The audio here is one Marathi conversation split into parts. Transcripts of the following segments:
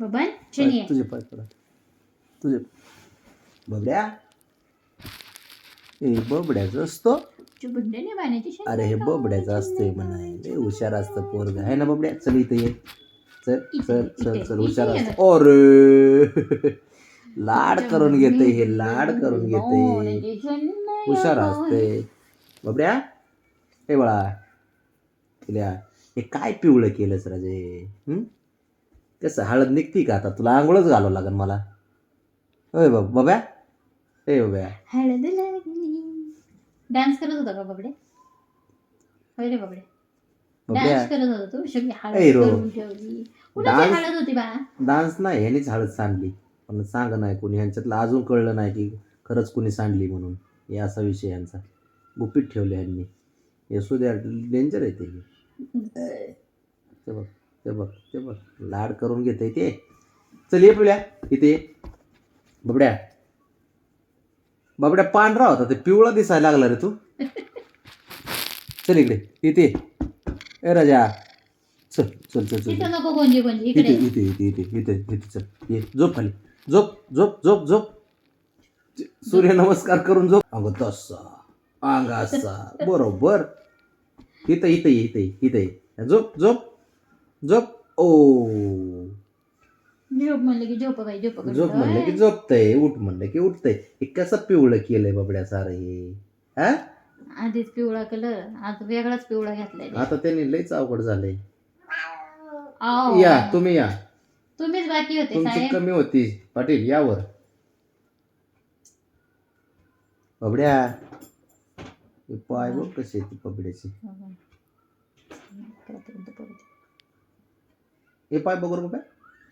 बबन तुझे पाय पडा. तुझे. बबड्या. हे बबड्याचं असतो. अरे हे बबड्याचं असतंय म्हणाय. हुशार असतं पोरग. आहे ना बबड्या? चल इथे ये. चल चल चल चल हुशार असतं. अरे. लाड करून घेते हे लाड करून घेते. हुशार असते. बबड्या. हे बाळा. तिल्या हे काय पिवळं केलंस राजे? हं? कसं हळद निघती का आता? तुला आंघोळच घालावं लागेल मला. होय बाब बाब्या? हे बाब्या. हळद लागली. डान्स करत होता का बाबडे? होय रे बाबडे. डान्स करत होता तू? सगळी हळद ए रो. करून ठेवली. कुणाची डान्स- हळद होती बा? डान्स नाही ह्यानीच हळद सांडली. पण सांग नाही कोणी ह्यांच्यातलं अजून कळलं नाही की खरंच कोणी सांडली म्हणून. हे असा विषय यांचा. गुपित ठेवले यांनी हे सुद्या डेंजर आहे ते. ते बघ. ते बघ ते बघ. लाड करून घेते ते. चल ये पिवळ्या. इथे ये. बबड्या. बबड्या पांढरा होता. ते पिवळा दिसायला लागला रे तू. चल इकडे. इथे. ए राजा. चल चल चल चल. तिथं नको गोंजी गोंजी. इथे इकडे इथे इथे इथे इथे इथे चल. ये झोप खाली. झोप झोप झोप झोप. सूर्य नमस्कार करून झोप. अगं तसा अंग असा. बरोबर. इथं इथं इथं इथं. झोप झोप. झोप. ओ. झोप म्हणलं की झोप बाई झोप झोप म्हणलं की झोपतंय उठ म्हणलं की उठतंय. हे कसं पिवळं केलंय बाबड्या सारं हे. हा आधीच पिवळा कलर आता वेगळाच पिवळा घेतलाय आता त्यांनी लयच अवघड झालंय. आओ. या तुम्ही या. तुम्हीच बाकी होते तुमची साहेब. कमी होती. पाटील यावर. बबड्या. हे पाय बघ कसे आहेत बबड्याचे. हे पाय बघू रे बघा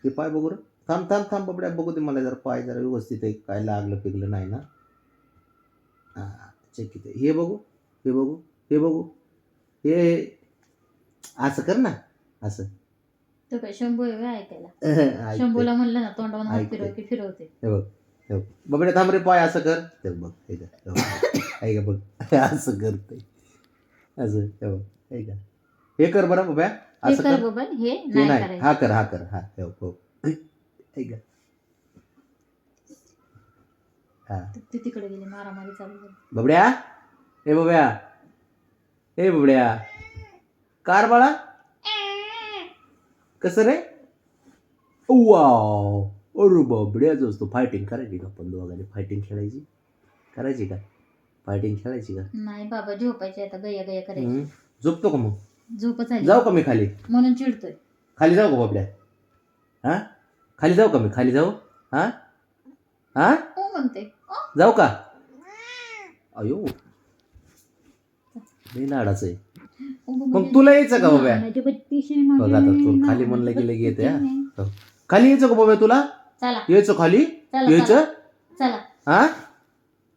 हे पाय बघू रे. थांब थांब थांब बबड्या बघू दे मला जरा पाय जरा व्यवस्थित आहे. काय लागलं पिकलं नाही ना. हा चेक इथे. हे बघू हे बघू हे बघू. हे असं कर ना. असं. तो काय शंभू आहे व्हय ऐकायला. शंभूला म्हणलं ना तोंडावर हात ऐकते. फिरव की फिरवते. हे बघ हे बघ. बबड्या थांब रे पाय असं कर. ते बघ हे का हे बघ. का बघ. असं करते असं हे बघ हे का हे कर बरं बब्या हे असं कर कर. बाबा हे हे नाही नाही. करायचं. हा कर हा कर हा. हे हे का हा. ते तिकडे गेले मारामारी चालू झाली. बबड्या? हे बबड्या. हे बबड्या. कार बाळा. कसं रे? वाव. अरे बबड्याच असतो फायटिंग करायची का? पण दोघांनी फायटिंग खेळायची? करायची का? फायटिंग खेळायची का? नाही बाबा झोपायचे आता. गया गया करायची. हम्म. झोपतो का मग? झोपच आली. जाऊ का मी खाली? म्हणून चिडतोय. खाली जाऊ का बबड्या? हा? खाली जाऊ का मी? खाली जाऊ? हा? हा? हो म्हणते. जाऊ का? अयो. लई लाडाचं आहे. मग तुला यायचं का बाबा बघ आता तू खाली म्हणलं की लगे येते हा हो. खाली यायचं का बाबा तुला? चला. यायचं खाली? चला चला यायचं? चला. हा?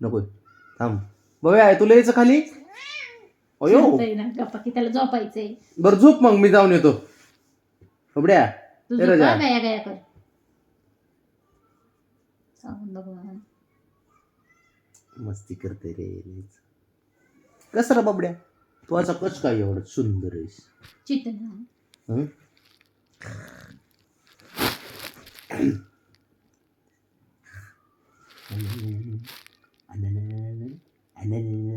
नको. थांब. बाबा आहे तुला यायचं खाली? अयो चिडतोय ना गप्पा की त्याला झोपायचंय. बर झोप मग मी जाऊन येतो. बबड्या तू ते राजा. झोपा गया गया कर. सांगून बघू मला. मस्ती करते रे लईच. कसं रे बबड्या? तू असा कस काय एवढं सुंदर आहेस? चित ना?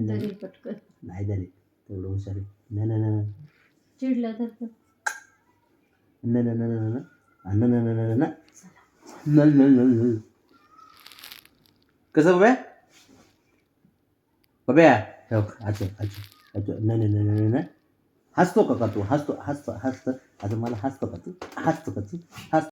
दरी पटकन. नाही झाले तेवढं हुशार. न न न न. चिडलं तर. न न न न न न. आ, न न न न न न. न न न न. कसं बब्या बब्या हे बघ, अच्छा अच्छा अच्छा न न न न न न हसतो का का तू हसतो हसतो हसतो आता मला हसतो का तू हसतो का तू हस